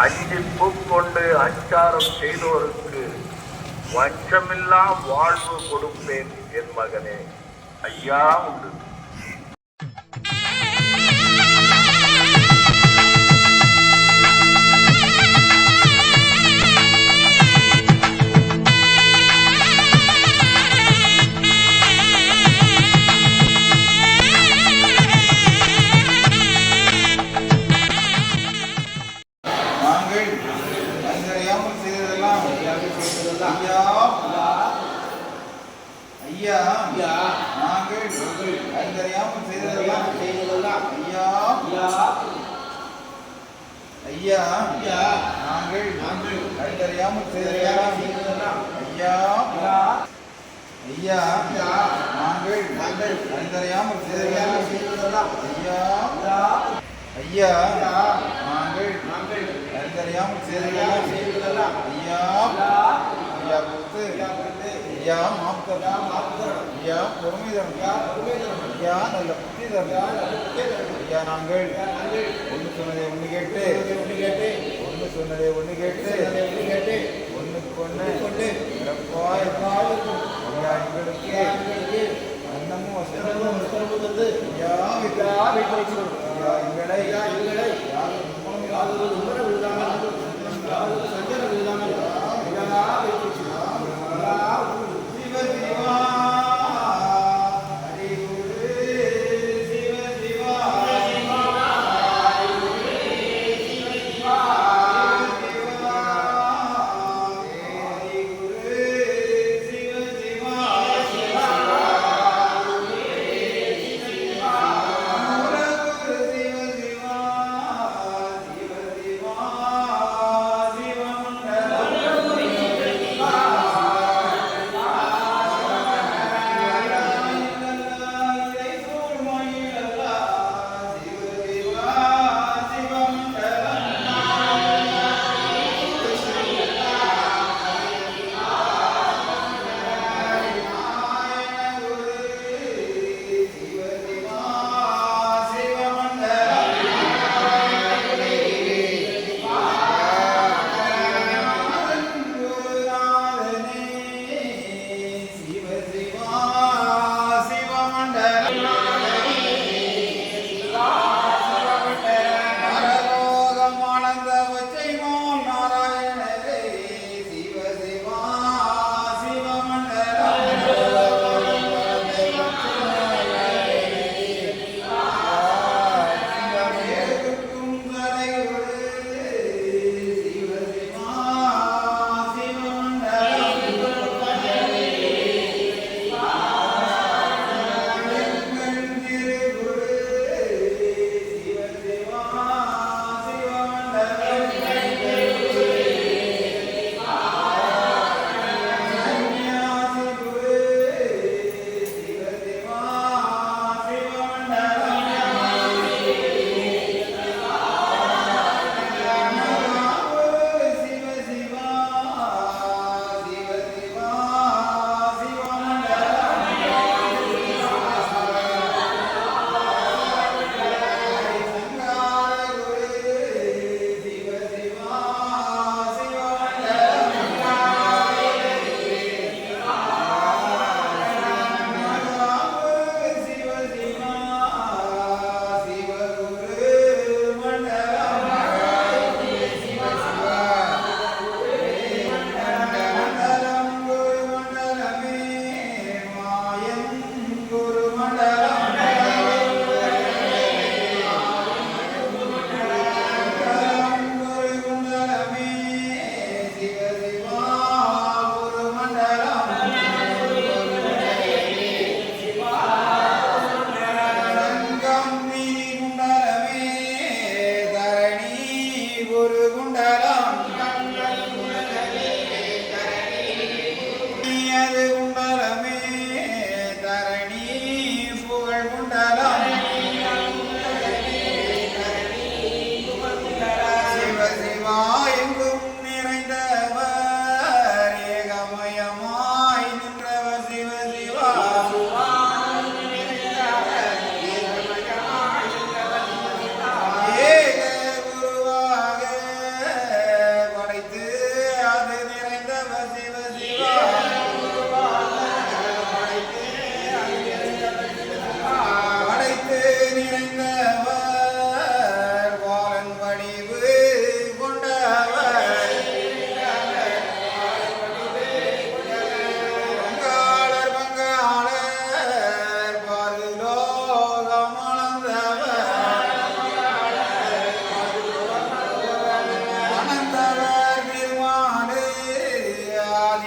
அஞ்சு பூக்கொண்டு அச்சாரம் செய்தோருக்கு வஞ்சமில்லா வாழ்வு கொடுப்பேன் என் மகனே. ஐயா உண்டு. ஐயா நாங்கள் நாங்கள் அறியாமல் செய்ததெல்லாம் செய்ததெல்லாம் ஐயா ஐயா. நாங்கள் நாங்கள் அறியாமல் செய்ததெல்லாம் செய்ததெல்லாம் ஐயா ஐயா பொறுத்து ஐயா மாப்பு தரணும் ஐயா பொறுமை தரணும் ஐயா நல்ல புத்தி தரணும் ஐயா நாங்கள். ஒன்று சொன்னதை ஒன்று கேட்டு ஒன்று சொன்னதை ஒன்று கேட்டு ஐயா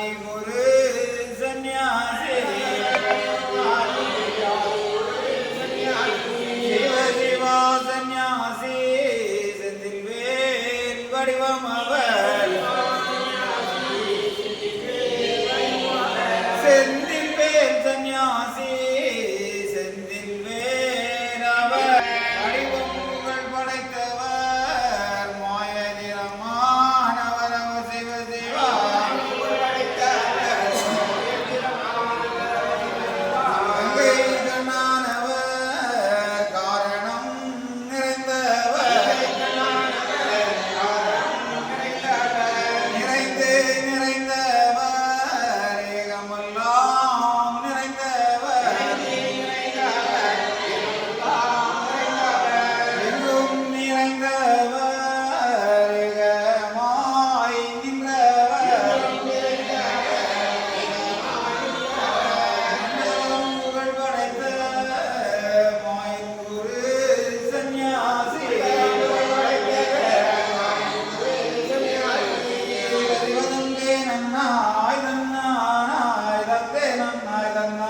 time, ng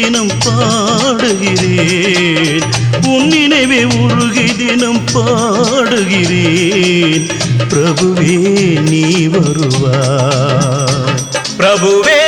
தினம் பாடுகிறேன். உன் நினைவே உருகி தினம் பாடுகிறேன். பிரபுவே நீ வருவா பிரபுவே